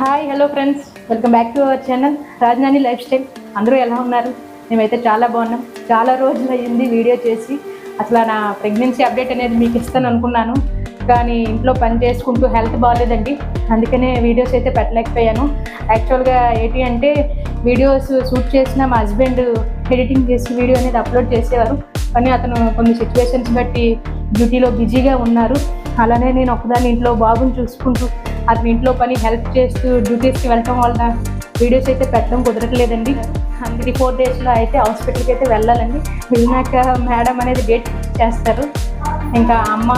Hi hello friends welcome back to our channel Rajadhani lifestyle అందరూ ఎలా ఉన్నారు? మేమైతే చాలా బాగున్నాం. చాలా రోజులు అయ్యింది వీడియో చేసి. అసలు నా ప్రెగ్నెన్సీ అప్డేట్ అనేది మీకు ఇస్తాను అనుకున్నాను. కానీ ఇంట్లో పని చేసుకుంటూ హెల్త్ బాగాలేదండి అందుకనే వీడియోస్ అయితే పెట్టలేకపోయాను. యాక్చువల్గా ఏంటి అంటే వీడియోస్ షూట్ చేసిన మా హస్బెండ్ ఎడిటింగ్ చేసి వీడియో అనేది అప్లోడ్ చేసేవారు. కానీ అతను కొన్ని సిచ్యువేషన్స్ బట్టి డ్యూటీలో బిజీగా ఉన్నారు. అలానే నేను ఒకదాన్ని ఇంట్లో బాబుని చూసుకుంటూ అతని ఇంట్లో పని హెల్ప్ చేస్తూ డ్యూటీస్కి వెళ్ళటం వల్ల వీడియోస్ అయితే పెట్టడం కుదరట్లేదండి. అందుకే ఫోర్ డేస్లో అయితే హాస్పిటల్కి అయితే వెళ్ళాలండి. వెళ్ళినాక మేడం uh, అనేది డేట్ చేస్తారు. ఇంకా అమ్మ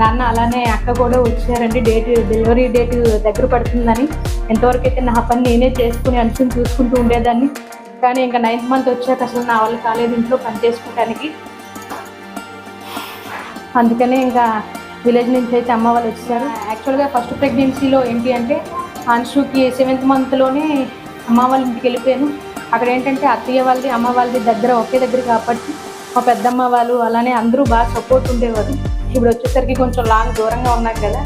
నాన్న అలానే అక్క కూడా వచ్చారండి. డేట్ డెలివరీ డేట్ దగ్గర పడుతుందని. ఎంతవరకు అయితే నా పని నేనే చేసుకుని అనుకుని చూసుకుంటూ ఉండేదాన్ని. కానీ ఇంకా నైన్త్ మంత్ వచ్చాక అసలు నా వాళ్ళు కాలేదు ఇంట్లో పని చేసుకోవడానికి అందుకనే ఇంకా విలేజ్ నుంచి అయితే అమ్మ వాళ్ళు వచ్చారు. యాక్చువల్గా ఫస్ట్ ప్రెగ్నెన్సీలో ఏంటి అంటే అంశుకి సెవెంత్ మంత్లోనే అమ్మ వాళ్ళ ఇంటికి వెళ్ళిపోయాను. అక్కడ ఏంటంటే అత్తయ్య వాళ్ళది అమ్మ వాళ్ళది దగ్గర ఒకే దగ్గర కాబట్టి మా పెద్దమ్మ వాళ్ళు అలానే అందరూ బాగా సపోర్ట్ ఉండేవారు. ఇప్పుడు వచ్చేసరికి కొంచెం లాంగ్ దూరంగా ఉన్నాం కదా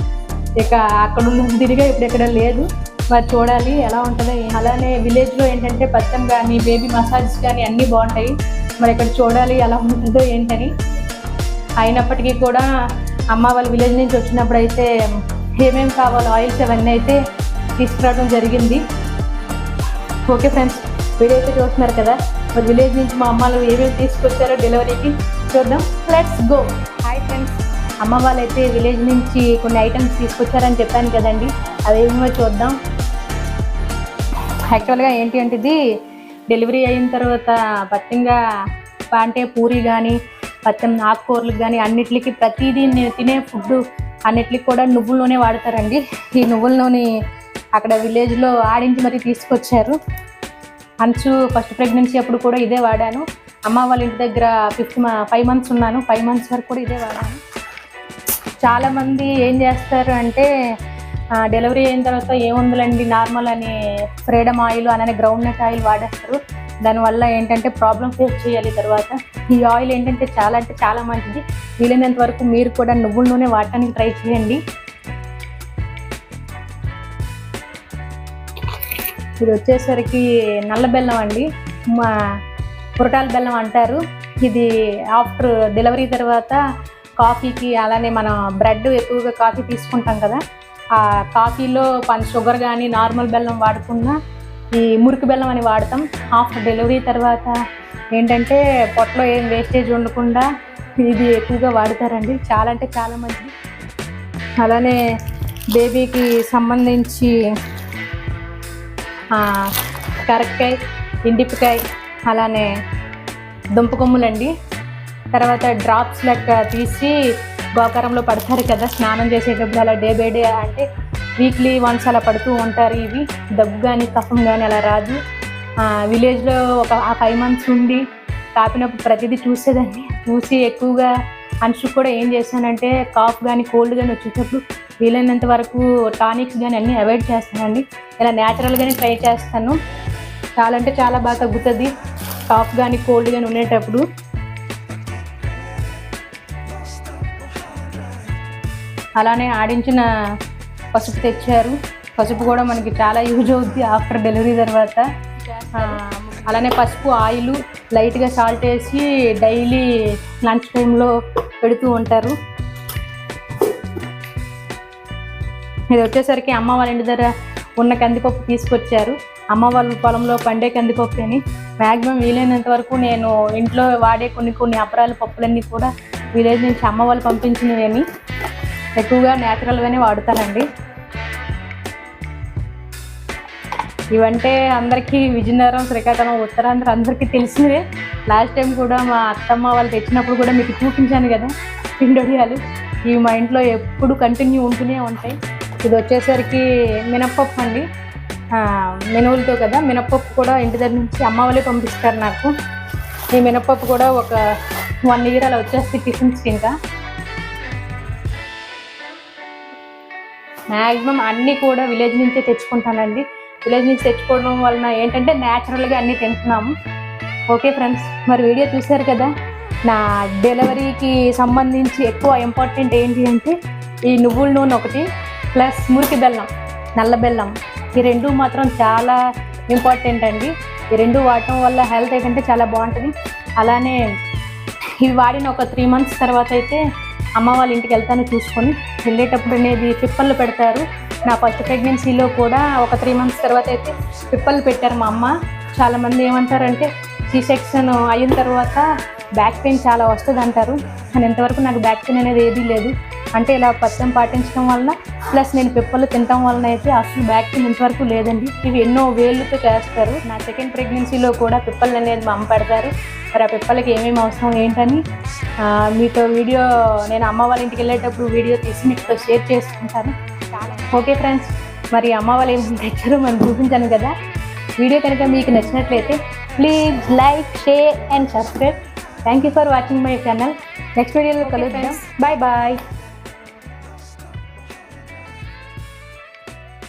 ఇక అక్కడ ఉన్న తిరిగా ఇప్పుడు ఎక్కడ లేదు. మరి చూడాలి ఎలా ఉంటుందో. అలానే విలేజ్లో ఏంటంటే పచ్చం కానీ బేబీ మసాజ్ కానీ అన్నీ బాగుంటాయి. మరి ఇక్కడ చూడాలి ఎలా ఉంటుందో ఏంటని. అయినప్పటికీ కూడా అమ్మ వాళ్ళ విలేజ్ నుంచి వచ్చినప్పుడు అయితే ఏమేమి కావాలో ఆయిల్స్ అవన్నీ అయితే తీసుకురావడం జరిగింది. ఓకే ఫ్రెండ్స్ వీడియో అయితే చూస్తున్నారు కదా? మరి విలేజ్ నుంచి మా అమ్మలు ఏమేమి తీసుకొచ్చారో డెలివరీకి చూద్దాం. లెట్స్ గో హాయ్ ఫ్రెండ్స్ అమ్మ వాళ్ళైతే విలేజ్ నుంచి కొన్ని ఐటమ్స్ తీసుకొచ్చారని చెప్పాను కదండి. అవేమో చూద్దాం. యాక్చువల్గా ఏంటి అంటే ఇది డెలివరీ అయిన తర్వాత భక్తంగా అంటే పూరి కానీ పచ్చం ఆకుకూరలకు కానీ అన్నిటికి ప్రతిదీ నేను తినే ఫుడ్ అన్నిటికి కూడా నువ్వుల నూనె వాడతారండి. ఈ నువ్వుల నూనె అక్కడ విలేజ్లో ఆడించి మరీ తీసుకొచ్చారు. అంచు ఫస్ట్ ప్రెగ్నెన్సీ అప్పుడు కూడా ఇదే వాడాను. అమ్మ వాళ్ళ ఇంటి దగ్గర ఫిఫ్త్ ఫైవ్ మంత్స్ ఉన్నాను. ఫైవ్ మంత్స్ వరకు కూడా ఇదే వాడాను. చాలామంది ఏం చేస్తారు అంటే డెలివరీ అయిన తర్వాత ఏముందిలండి నార్మల్ అని ఫ్రీడమ్ ఆయిల్ అలానే గ్రౌండ్ నట్ ఆయిల్ వాడేస్తారు. దానివల్ల ఏంటంటే ప్రాబ్లం ఫేస్ చేయాలి తర్వాత. ఈ ఆయిల్ ఏంటంటే చాలా అంటే చాలా మంచిది. వీలైనంత వరకు మీరు కూడా నువ్వుల నూనె వాడటానికి ట్రై చేయండి. ఇది వచ్చేసరికి నల్ల బెల్లం అండి. మా పురటాల బెల్లం అంటారు. ఇది ఆఫ్టర్ డెలివరీ తర్వాత కాఫీకి అలానే మనం బ్రెడ్ ఎక్కువగా కాఫీ తీసుకుంటాం కదా. ఆ కాఫీలో పని షుగర్ కానీ నార్మల్ బెల్లం వాడకుండా ఈ మురికి బెల్లం అని వాడతాం. హాఫ్ డెలివరీ తర్వాత ఏంటంటే పొట్టలో ఏం వేస్టేజ్ ఉండకుండా ఇది ఎక్కువగా వాడతారండి. చాలా అంటే చాలా మంచిది. అలానే బేబీకి సంబంధించి ఆ, కరక్కాయ ఇండిపికాయ అలానే దుంపకొమ్ములండి. తర్వాత డ్రాప్స్ లెక్క తీసి గోకారంలో పడతారు కదా స్నానం చేసేటప్పుడు అలా డే బై డే అంటే వీక్లీ వన్స్ అలా పడుతూ ఉంటారు ఇవి. దగ్గు కానీ కఫం కానీ అలా రాదు. విలేజ్లో ఒక ఆ ఫైవ్ మంత్స్ ఉండి తాపినప్పుడు ప్రతిదీ చూసేదాన్ని. చూసి ఎక్కువగా అంచు కూడా ఏం చేశానంటే కాఫ్ కానీ కోల్డ్ కానీ వచ్చేటప్పుడు వీలైనంత వరకు టానిక్స్ కానీ అన్నీ అవాయిడ్ చేస్తానండి. ఇలా న్యాచురల్గానే ట్రై చేస్తాను. చాలా అంటే చాలా బాగా తగ్గుతుంది. కాఫ్ కానీ కోల్డ్ కానీ ఉండేటప్పుడు. అలానే ఆడించిన పసుపు తెచ్చారు. పసుపు కూడా మనకి చాలా యూజ్ అవుద్ది ఆఫ్టర్ డెలివరీ తర్వాత. అలానే పసుపు ఆయిల్ లైట్గా సాల్ట్ వేసి డైలీ లంచ్ టైంలో పెడుతూ ఉంటారు. ఇది వచ్చేసరికి అమ్మ వాళ్ళ ఇంటి దగ్గర ఉన్న కందిపప్పు తీసుకొచ్చారు. అమ్మ వాళ్ళ పొలంలో పండే కందిపప్పు అని. మ్యాక్సిమం వీలైనంత వరకు నేను ఇంట్లో వాడే కొన్ని కొన్ని అపరాల పప్పులన్నీ కూడా విలేజ్ నుంచి అమ్మ వాళ్ళు పంపించినవి ఎక్కువగా న్యాచురల్గానే వాడతానండి. ఇవంటే అందరికీ విజయనగరం శ్రీకాకుళం ఉత్తరాంధ్ర అందరికీ తెలిసినవే. లాస్ట్ టైం కూడా మా అత్తమ్మ వాళ్ళు తెచ్చినప్పుడు కూడా మీకు చూపించాను కదా పిండొడియాలు ఇవి మా ఇంట్లో ఎప్పుడు కంటిన్యూ ఉంటూనే ఉంటాయి. ఇది వచ్చేసరికి మినప్పప్పు అండి. మినువులతో కదా మినప్పప్పు కూడా ఇంటి దగ్గర నుంచి అమ్మ వాళ్ళే పంపిస్తారు నాకు. ఈ మినప్పప్పు కూడా ఒక వన్ ఇయర్ అలా వచ్చేస్తే టిఫిన్స్కి ఇంకా. మ్యాక్సిమం అన్నీ కూడా విలేజ్ నుంచే తెచ్చుకుంటానండి. విలేజ్ నుంచి తెచ్చుకోవడం వలన ఏంటంటే న్యాచురల్గా అన్నీ తింటున్నాము. ఓకే ఫ్రెండ్స్ మరి వీడియో చూశారు కదా? నా డెలివరీకి సంబంధించి ఎక్కువ ఇంపార్టెంట్ ఏంటి అంటే ఈ నువ్వుల నూనె ఒకటి ప్లస్ మురికి బెల్లం నల్ల బెల్లం. ఈ రెండు మాత్రం చాలా ఇంపార్టెంట్ అండి. ఈ రెండు వాడటం వల్ల హెల్త్ ఏంటంటే చాలా బాగుంటుంది. అలానే ఇవి వాడిన ఒక త్రీ మంత్స్ తర్వాత అయితే అమ్మ వాళ్ళ ఇంటికి వెళ్తాను చూసుకొని. వెళ్ళేటప్పుడు అనేది చిప్పలు పెడతారు. నా ఫస్ట్ ప్రెగ్నెన్సీలో కూడా ఒక త్రీ మంత్స్ తర్వాత అయితే పిప్పలు పెట్టారు మా అమ్మ. చాలామంది ఏమంటారంటే సీ సెక్షన్ అయిన తర్వాత బ్యాక్ పెయిన్ చాలా వస్తుంది అంటారు కానీ ఇంతవరకు నాకు బ్యాక్ పెయిన్ అనేది ఏదీ లేదు. అంటే ఇలా పథ్యం పాటించడం వలన ప్లస్ నేను పిప్పలు తినటం వలన అయితే అసలు బ్యాక్ పెయిన్ ఇంతవరకు లేదండి. ఇవి ఎన్నో వేళ్ళతో చేస్తారు. నా సెకండ్ ప్రెగ్నెన్సీలో కూడా పిప్పలు అనేది మా అమ్మ పెడతారు. మరి ఆ పిప్పలకి ఏమేమి అవసరం ఏంటని మీతో వీడియో నేను అమ్మ వాళ్ళ ఇంటికి వెళ్ళేటప్పుడు వీడియో తీసి మీతో షేర్ చేసుకుంటాను. ఓకే ఫ్రెండ్స్ మరి అమ్మ వాళ్ళు ఏమి తెచ్చారో మనం చూపించాను కదా. వీడియో కనుక మీకు నచ్చినట్లయితే please like share and subscribe thank you for watching my channel next వీడియోలో కలుద్దాం. Bye bye